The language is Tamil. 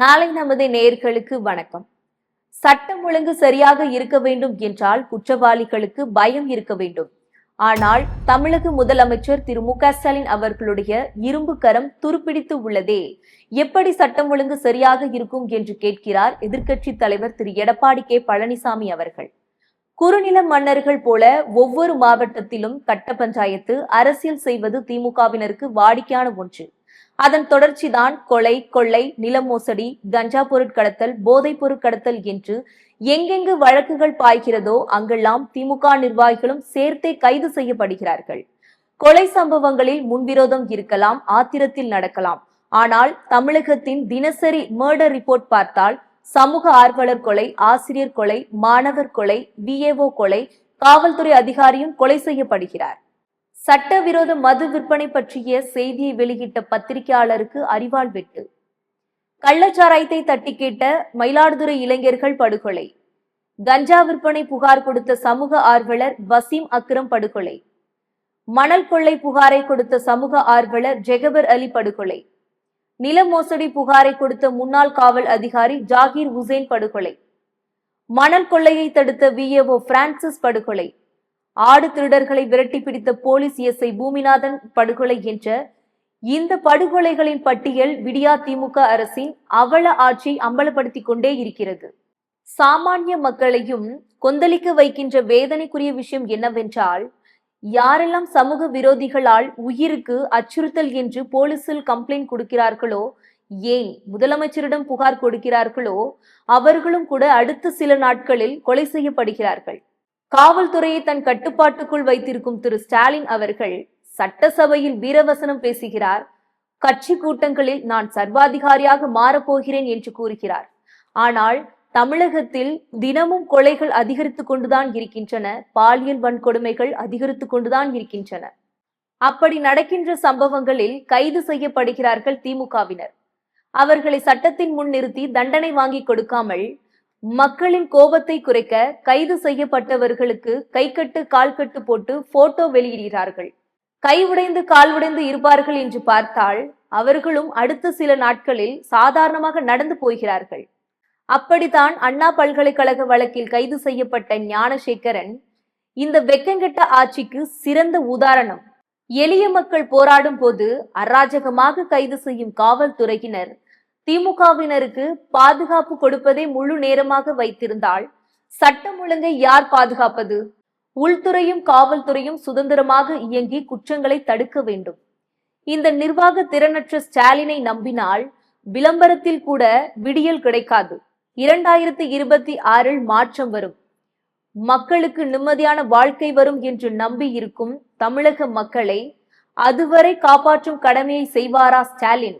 நாளை நமது நேர்களுக்கு வணக்கம். சட்டம் ஒழுங்கு சரியாக இருக்க வேண்டும் என்றால் குற்றவாளிகளுக்கு பயம் இருக்க வேண்டும். ஆனால் தமிழக முதலமைச்சர் திரு மு க ஸ்டாலின் அவர்களுடைய இரும்பு கரம் துருப்பிடித்து உள்ளதே. எப்படி சட்டம் ஒழுங்கு சரியாக இருக்கும் என்று கேட்கிறார் எதிர்க்கட்சி தலைவர் திரு எடப்பாடி கே. பழனிசாமி அவர்கள். குறுநில மன்னர்கள் போல ஒவ்வொரு மாவட்டத்திலும் கட்ட பஞ்சாயத்து அரசியல் செய்வது திமுகவினருக்கு வாடிக்கையான ஒன்று. அதன் தொடர்ச்சிதான் கொலை கொள்ளை நில மோசடி கஞ்சா பொருட்கடத்தல் போதைப் பொருட்கடத்தல் என்று எங்கெங்கு வழக்குகள் பாய்கிறதோ அங்கெல்லாம் திமுக நிர்வாகிகளும் சேர்த்தே கைது செய்யப்படுகிறார்கள். கொலை சம்பவங்களில் முன்விரோதம் இருக்கலாம் ஆத்திரத்தில் நடக்கலாம். ஆனால் தமிழகத்தின் தினசரி மர்டர் ரிப்போர்ட் பார்த்தால் சமூக ஆர்வலர் கொலை ஆசிரியர் கொலை மாணவர் கொலை விஏஓ கொலை காவல்துறை அதிகாரியும் கொலை செய்யப்படுகிறார். சட்டவிரோத மது விற்பனை பற்றிய செய்தியை வெளியிட்ட பத்திரிகையாளருக்கு அறிவாள் வெட்டு. கள்ளச்சாராயத்தை தட்டி கேட்ட மயிலாடுதுறை இளைஞர்கள் படுகொலை. கஞ்சா விற்பனை புகார் கொடுத்த சமூக ஆர்வலர் வசீம் அக்ரம் படுகொலை. மணல் கொள்ளை புகாரை கொடுத்த சமூக ஆர்வலர் ஜெகபர் அலி படுகொலை. நில மோசடி புகாரை கொடுத்த முன்னாள் காவல் அதிகாரி ஜாகீர் உசேன் படுகொலை. மணல் கொள்ளையை தடுத்த விஏஓ பிரான்சிஸ் படுகொலை. ஆடு திருடர்களை விரட்டி பிடித்த போலீஸ் எஸ்ஐ பூமிநாதன் படுகொலை என்ற இந்த படுகொலைகளின் பட்டியல் விடியா திமுக அரசின் அவல ஆட்சியை அம்பலப்படுத்தி கொண்டே இருக்கிறது. சாமானிய மக்களையும் கொந்தளிக்க வைக்கின்ற வேதனைக்குரிய விஷயம் என்னவென்றால் யாரெல்லாம் சமூக விரோதிகளால் உயிருக்கு அச்சுறுத்தல் என்று போலீசில் கம்ப்ளைண்ட் கொடுக்கிறார்களோ ஏன் முதலமைச்சரிடம் புகார் கொடுக்கிறார்களோ அவர்களும் கூட அடுத்த சில நாட்களில் கொலை செய்யப்படுகிறார்கள். காவல்துறையை தன் கட்டுப்பாட்டுக்குள் வைத்திருக்கும் திரு ஸ்டாலின் அவர்கள் சட்டசபையில் வீரவசனம் பேசுகிறார். கட்சி கூட்டங்களில் நான் சர்வாதிகாரியாக மாறப்போகிறேன் என்று கூறுகிறார். ஆனால் தமிழகத்தில் தினமும் கொலைகள் அதிகரித்து கொண்டுதான் இருக்கின்றன. பாலியல் வன்கொடுமைகள் அதிகரித்து கொண்டுதான் இருக்கின்றன. அப்படி நடக்கின்ற சம்பவங்களில் கைது செய்யப்படுகிறார்கள் திமுகவினர் அவர்களை சட்டத்தின் முன் நிறுத்தி தண்டனை வாங்கி கொடுக்காமல் மக்களின் கோபத்தை குறைக்க கைது செய்யப்பட்டவர்களுக்கு கைக்கட்டு கால்கட்டு போட்டு போட்டோ வெளியிடுகிறார்கள். கை உடைந்து கால் உடைந்து இருப்பார்கள் என்று பார்த்தால் அவர்களும் அடுத்த சில நாட்களில் சாதாரணமாக நடந்து போகிறார்கள். அப்படித்தான் அண்ணா பல்கலைக்கழக வழக்கில் கைது செய்யப்பட்ட ஞானசேகரன் இந்த வெக்கங்கெட்ட ஆட்சிக்கு சிறந்த உதாரணம். எளிய மக்கள் போராடும் போது அராஜகமாக கைது செய்யும் காவல்துறையினர் திமுகவினருக்கு பாதுகாப்பு கொடுப்பதை முழு நேரமாக வைத்திருந்தால் சட்டம் ஒழுங்கை யார் பாதுகாப்பது? உள்துறையும் காவல்துறையும் சுதந்திரமாக இயங்கி குற்றங்களை தடுக்க வேண்டும். இந்த நிர்வாக திறனற்ற ஸ்டாலினை நம்பினால் விளம்பரத்தில் கூட விடியல் கிடைக்காது. இரண்டாயிரத்தி இருபத்தி ஆறில் மாற்றம் வரும். மக்களுக்கு நிம்மதியான வாழ்க்கை வரும் என்று நம்பி இருக்கும் தமிழக மக்களை அதுவரை காப்பாற்றும் கடமையை செய்வாரா ஸ்டாலின்?